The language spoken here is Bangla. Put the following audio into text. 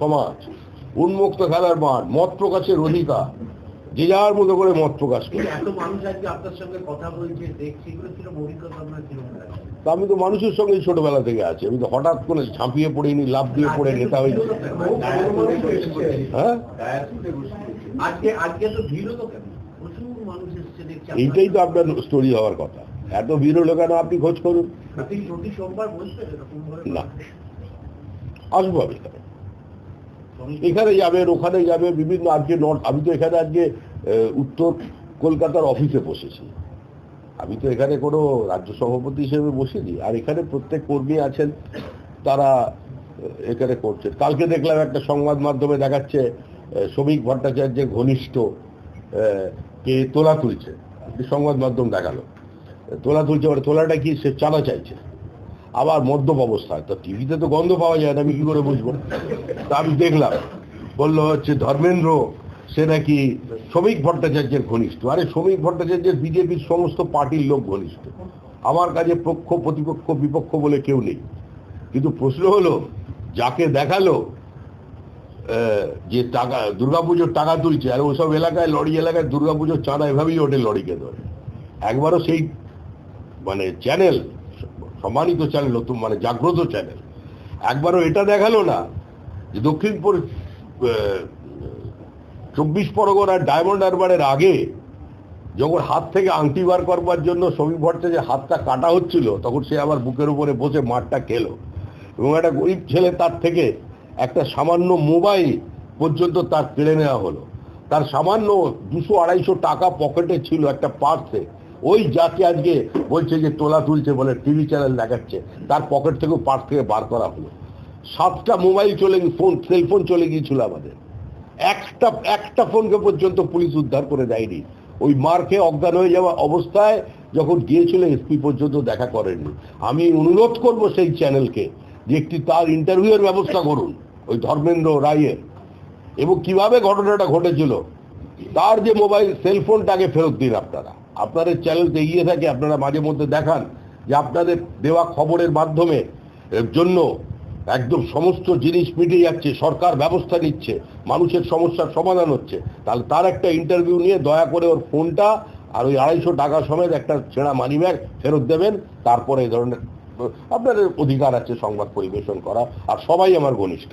সমাজ উন্মুক্ত খেলার মাঠ মত প্রকাশের অধিকার যে যার মতো করে মত প্রকাশ করে। আমি তো মানুষের সঙ্গে ছোটবেলা থেকে আছি। আমি তো হঠাৎ করে ঝাঁপিয়ে পড়িনি লাভ দিয়ে পড়ে নেতা হয়েছি। হ্যাঁ এইটাই তো আপনার স্টোরি হওয়ার কথা। এত ভিড় হলো কেন? আপনি খোঁজ করুন। না। আসব আমি এখানে। যাবেন ওখানে যাবে, বিভিন্ন আজকে নর্থ, আমি তো এখানে আজকে উত্তর কলকাতার অফিসে বসেছি। আমি তো এখানে কোনো রাজ্য সভাপতি হিসেবে বসিনি। আর এখানে প্রত্যেক কর্মী আছেন, তারা এখানে করছেন। কালকে দেখলাম একটা সংবাদ মাধ্যমে দেখাচ্ছে শ্রমিক ভট্টাচার্যের ঘনিষ্ঠ কে তোলা তুলছে। সংবাদ মাধ্যম দেখাল। তোলা তুলছে মানে তোলাটা কি সে চাঁদা চাইছে? আবার মদ্যপ অবস্থায় তো টিভিতে তো গন্ধ পাওয়া যায় না, আমি কি করে বুঝব? তা আমি দেখলাম। বলল হচ্ছে, ধর্মেন্দ্র, সে নাকি শ্রমিক ভট্টাচার্যের ঘনিষ্ঠ। আরে, শ্রমিক ভট্টাচার্যের বিজেপির সমস্ত পার্টির লোক ঘনিষ্ঠ। আমার কাছে পক্ষ প্রতিপক্ষ, বিপক্ষ বলে কেউ নেই। কিন্তু প্রশ্ন হলো, যাকে দেখাল যে টাকা, দুর্গাপুজোর টাকা তুলছে, আর ওসব এলাকায়, লরি এলাকায় দুর্গাপুজোর চাঁদা এভাবেই ওঠে লরিকে ধরে। একবারও সেই মানে চ্যানেল সম্মানিত চ্যানেল, নতুন মানে জাগ্রত চ্যানেল। একবারও এটা দেখাল না যে দক্ষিণপুর চব্বিশ পরগনার ডায়মন্ড হারবারের আগে যখন হাত থেকে আংটি বার করবার জন্য শ্রমিক ভট্টাচার্যের হাতটা কাটা হচ্ছিল, তখন সে আবার বুকের উপরে বসে মাঠটা খেলো। এবং একটা গরিব ছেলে তার থেকে একটা সামান্য মোবাইল পর্যন্ত তার কেড়ে নেওয়া হলো। তার সামান্য দুশো আড়াইশো টাকা পকেটে ছিল একটা পার্সে। ওই যাকে আজকে বলছে যে তোলা তুলছে বলে টিভি চ্যানেল দেখাচ্ছে, তার পকেট থেকেও পার্স থেকে বার করা হলো। সাতটা মোবাইল চলে ফোন, সেলফোন চলে গিয়েছিল আমাদের। একটা একটা ফোনকে পর্যন্ত পুলিশ উদ্ধার করে দেয়নি। ওই মার খেয়ে অজ্ঞান হয়ে যাওয়া অবস্থায় যখন গিয়েছিল, এসপি পর্যন্ত দেখা করেননি। আমি অনুরোধ করব সেই চ্যানেলকে যে একটি তার ইন্টারভিউয়ের ব্যবস্থা করুন, ওই ধর্মেন্দ্র রায়ের। এবং কীভাবে ঘটনাটা ঘটেছিল, তার যে মোবাইল, সেলফোনটাকে ফেরত দিন আপনারা। আপনাদের চ্যানেল এগিয়ে থাকে, আপনারা মাঝে মধ্যে দেখান যে আপনাদের দেওয়া খবরের মাধ্যমে, এর জন্য একদম সমস্ত জিনিস মিটে যাচ্ছে, সরকার ব্যবস্থা নিচ্ছে, মানুষের সমস্যার সমাধান হচ্ছে। তাহলে তার একটা ইন্টারভিউ নিয়ে দয়া করে ওর ফোনটা আর ওই আড়াইশো টাকা সমেত একটা ছেঁড়া মানি ব্যাগ ফেরত দেবেন, তারপরে এই ধরনের, আপনাদের অধিকার আছে সংবাদ পরিবেশন করা, আর সবাই আমার ঘনিষ্ঠ।